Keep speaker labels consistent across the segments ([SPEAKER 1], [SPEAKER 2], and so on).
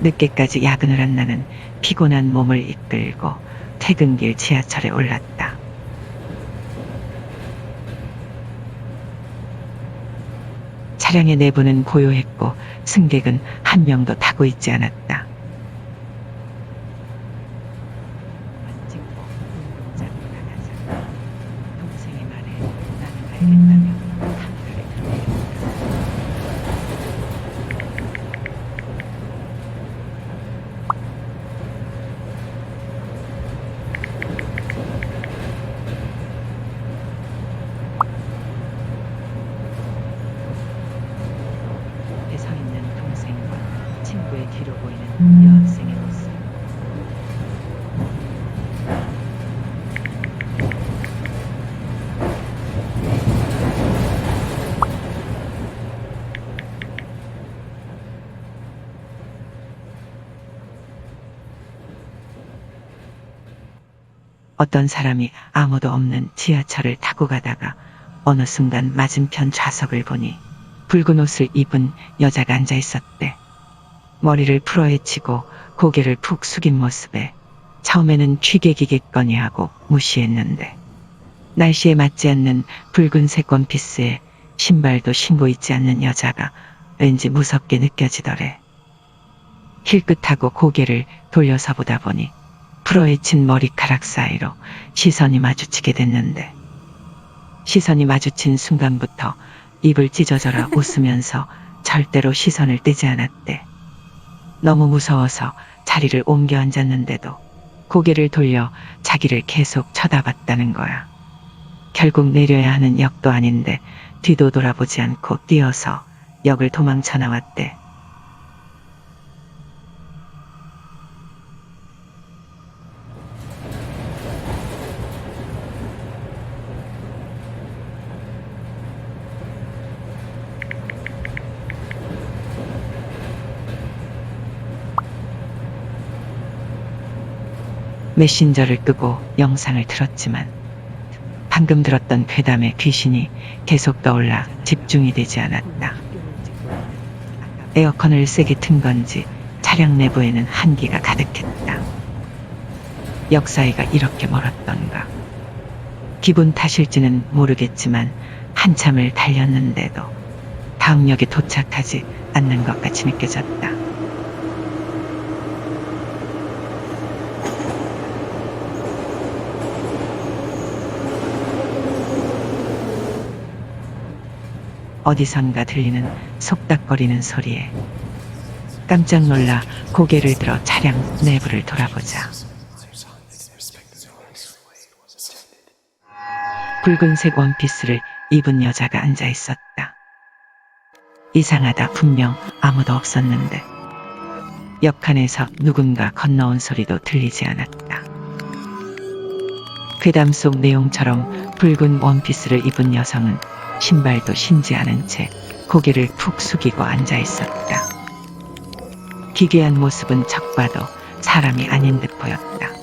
[SPEAKER 1] 늦게까지 야근을 한 나는 피곤한 몸을 이끌고 퇴근길 지하철에 올랐다. 차량의 내부는 고요했고 승객은 한 명도 타고 있지 않았다. 동생의 말에 나는 알겠다며 카메라를 들이댔다. 앞에 서 있는 동생과 친구의 뒤로 보이는 여학생의 모습. 어떤 사람이 아무도 없는 지하철을 타고 가다가 어느 순간 맞은편 좌석을 보니 붉은 옷을 입은 여자가 앉아 있었대. 머리를 풀어헤치고 고개를 푹 숙인 모습에 처음에는 취객이겠거니 하고 무시했는데 날씨에 맞지 않는 붉은색 원피스에 신발도 신고 있지 않는 여자가 왠지 무섭게 느껴지더래. 힐끗하고 고개를 돌려서 보다 보니 풀어헤친 머리카락 사이로 시선이 마주치게 됐는데 시선이 마주친 순간부터 입을 찢어져라 웃으면서 절대로 시선을 떼지 않았대. 너무 무서워서 자리를 옮겨 앉았는데도 고개를 돌려 자기를 계속 쳐다봤다는 거야. 결국 내려야 하는 역도 아닌데 뒤도 돌아보지 않고 뛰어서 역을 도망쳐 나왔대. 메신저를 끄고 영상을 틀었지만 방금 들었던 괴담의 귀신이 계속 떠올라 집중이 되지 않았다. 에어컨을 세게 튼 건지 차량 내부에는 한기가 가득했다. 역 사이가 이렇게 멀었던가. 기분 탓일지는 모르겠지만 한참을 달렸는데도 다음 역에 도착하지 않는 것 같이 느껴졌다. 어디선가 들리는 속닥거리는 소리에 깜짝 놀라 고개를 들어 차량 내부를 돌아보자. 붉은색 원피스를 입은 여자가 앉아 있었다. 이상하다 분명 아무도 없었는데 옆칸에서 누군가 건너온 소리도 들리지 않았다. 괴담 속 내용처럼 붉은 원피스를 입은 여성은 신발도 신지 않은 채 고개를 푹 숙이고 앉아 있었다. 기괴한 모습은 척 봐도 사람이 아닌 듯 보였다.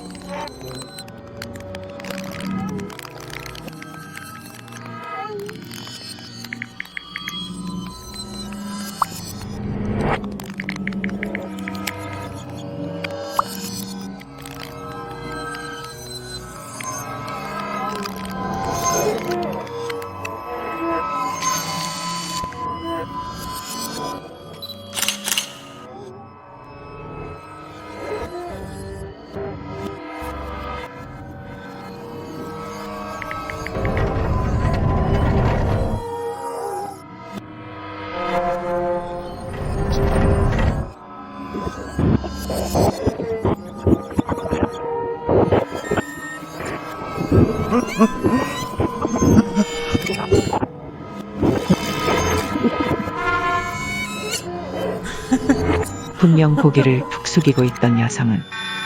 [SPEAKER 1] 분명 고개를 푹 숙이고 있던 여성은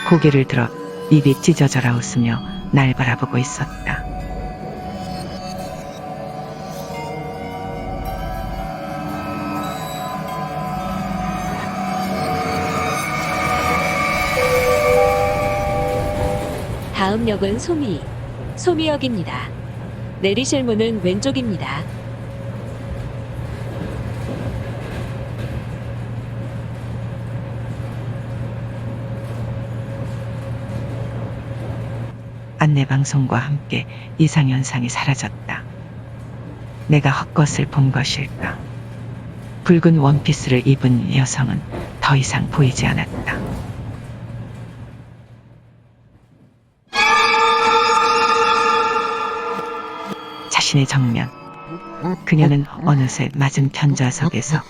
[SPEAKER 1] 고개를 들어 입이 찢어져라 웃으며 날 바라보고 있었다.
[SPEAKER 2] 다음 역은 소미, 소미역입니다. 내리실 문은 왼쪽입니다.
[SPEAKER 1] 안내 방송과 함께 이상 현상이 사라졌다. 내가 헛것을 본 것일까? 붉은 원피스를 입은 여성은 더 이상 보이지 않았다. 자신의 정면. 그녀는 어느새 맞은편 좌석에서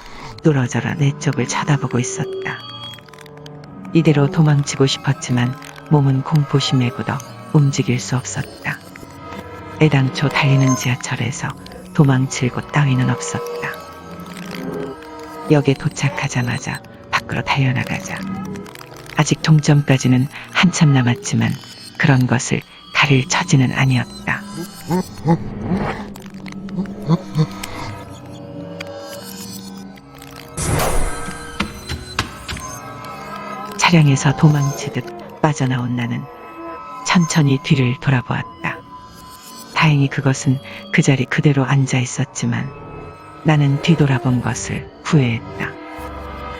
[SPEAKER 1] 뚫어져라 내 쪽을 쳐다보고 있었다. 이대로 도망치고 싶었지만 몸은 공포심에 굳어 움직일 수 없었다. 애당초 달리는 지하철에서 도망칠 곳 따위는 없었다. 역에 도착하자마자 밖으로 달려나가자. 아직 동점까지는 한참 남았지만 그런 것을 가릴 처지는 아니었다. 차량에서 도망치듯 빠져나온 나는 천천히 뒤를 돌아보았다. 다행히 그것은 그 자리 그대로 앉아 있었지만 나는 뒤돌아본 것을 후회했다.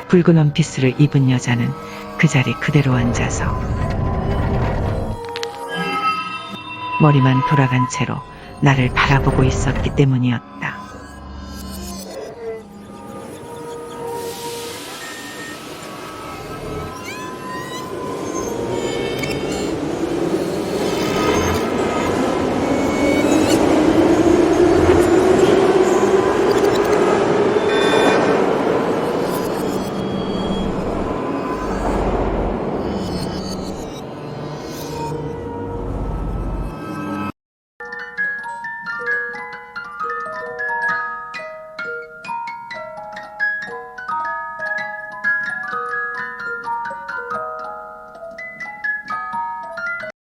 [SPEAKER 1] 붉은 원피스를 입은 여자는 그 자리 그대로 앉아서 머리만 돌아간 채로 나를 바라보고 있었기 때문이었다.